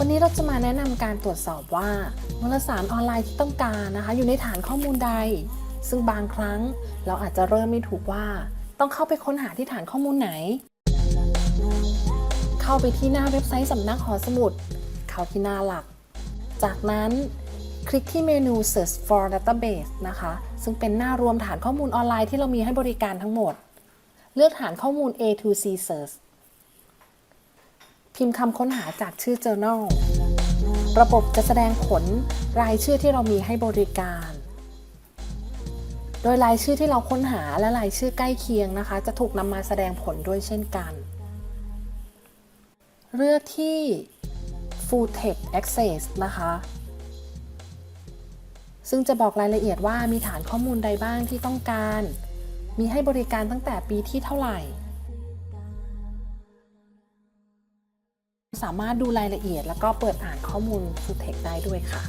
วันนี้เราจะมาแนะนำการตรวจสอบว่าวารสารออนไลน์ที่ต้องการนะคะ อยู่ในฐานข้อมูลใด ซึ่งบางครั้งเราอาจจะเริ่มไม่ถูกว่า ต้องเข้าไปค้นหาที่ฐานข้อมูลไหน เข้าไปที่หน้าเว็บไซต์สำนักหอสมุด เข้าที่หน้าหลัก จากนั้นคลิกที่เมนู search for database นะคะ ซึ่งเป็นหน้ารวมฐานข้อมูลออนไลน์ที่เรามีให้บริการทั้งหมด เลือกฐานข้อมูล A to C search พิมพ์คำค้นหาจากชื่อ journal ระบบจะแสดงผลรายชื่อที่เรามีให้บริการ โดยรายชื่อที่เราค้นหาและรายชื่อใกล้เคียงนะคะ จะถูกนำมาแสดงผลด้วยเช่นกัน เลือกที่ Full Text Access นะคะ ซึ่งจะบอกรายละเอียดว่ามีฐานข้อมูลใดบ้างที่ต้องการ มีให้บริการตั้งแต่ปีที่เท่าไหร่ สามารถดูรายละเอียด แล้วก็เปิดอ่านข้อมูลฟูเทคได้ด้วยค่ะ